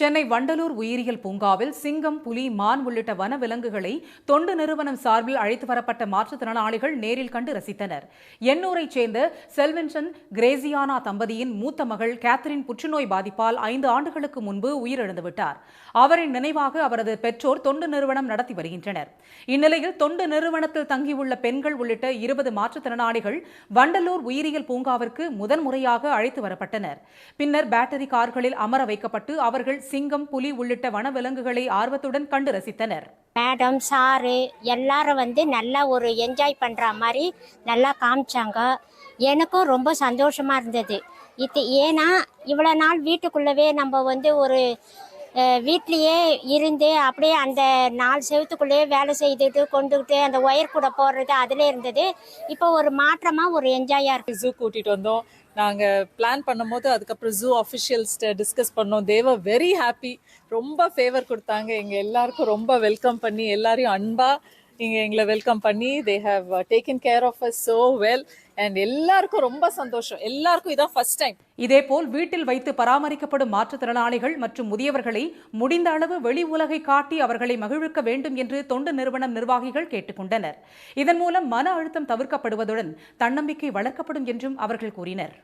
சென்னை வண்டலூர் உயிரியல் பூங்காவில் சிங்கம் புலி மான் உள்ளிட்ட வனவிலங்குகளை தொண்டு நிறுவனம் சார்பில் அழைத்து வரப்பட்ட மாற்றுத்திறனாளிகள் நேரில் கண்டு ரசித்தனர். எண்ணூரைச் சேர்ந்த செல்வென்சன் கிரேசியானா தம்பதியின் மூத்த மகள் கேத்தரின் புற்றுநோய் பாதிப்பால் ஐந்து ஆண்டுகளுக்கு முன்பு உயிரிழந்துவிட்டார். அவரின் நினைவாக அவரது பெற்றோர் தொண்டு நிறுவனம் நடத்தி வருகின்றனர். இந்நிலையில் தொண்டு நிறுவனத்தில் தங்கியுள்ள பெண்கள் உள்ளிட்ட இருபது மாற்றுத்திறனாளிகள் வண்டலூர் உயிரியல் பூங்காவிற்கு முதன்முறையாக அழைத்து வரப்பட்டனர். பின்னர் பேட்டரி கார்களில் அமர வைக்கப்பட்டு அவர்கள் சிங்கம் புலி உள்ளிட்ட வனவிலங்குகளை ஆர்வத்துடன் கண்டு ரசித்தனர். மேடம் சாரு எல்லாரும் வந்து நல்லா ஒரு என்ஜாய் பண்ணுற மாதிரி நல்லா காமிச்சாங்க. எனக்கும் ரொம்ப சந்தோஷமா இருந்தது. இது ஏன்னா இவ்வளோ நாள் வீட்டுக்குள்ளவே நம்ம வந்து ஒரு வீட்லேயே இருந்து அப்படியே அந்த நாலு செவத்துக்குள்ளேயே வேலை செய்துட்டு கொண்டுக்கிட்டு அந்த ஒயர் கூட போடுறது அதில் இருந்தது. இப்போ ஒரு மாற்றமாக ஒரு என்ஜாயாக இருக்குது ஜூ கூட்டிகிட்டு வந்தோம். நாங்கள் பிளான் பண்ணும்போது அதுக்கப்புறம் ஜூ அஃபிஷியல்ஸ்ட்டை டிஸ்கஸ் பண்ணோம். தேவர் வெரி ஹாப்பி ரொம்ப ஃபேவர் கொடுத்தாங்க. எங்கள் எல்லாருக்கும் ரொம்ப வெல்கம் பண்ணி எல்லாரையும் அன்பாக இருக்கீங்க எங்களை வெல்கம் பண்ணி they have taken care of us so well and எல்லாருக்கும் ரொம்ப சந்தோஷம். எல்லாருக்கும் இதான் ஃபர்ஸ்ட் டைம் இதேபோல் வீட்டில் வைத்து பராமரிக்கப்படும் மாற்றுத்திறனாளிகள் மற்றும் முதியவர்களை முடிந்த அளவு வெளி உலகை காட்டி அவர்களை மகிழ்விக்க வேண்டும் என்று தொண்டு நிறுவனம் நிர்வாகிகள் கேட்டுக்கொண்டனர். இதன் மூலம் மன அழுத்தம் தவிர்க்கப்படுவதுடன் தன்னம்பிக்கை வளர்க்கப்படும் என்றும் அவர்கள் கூறினர்.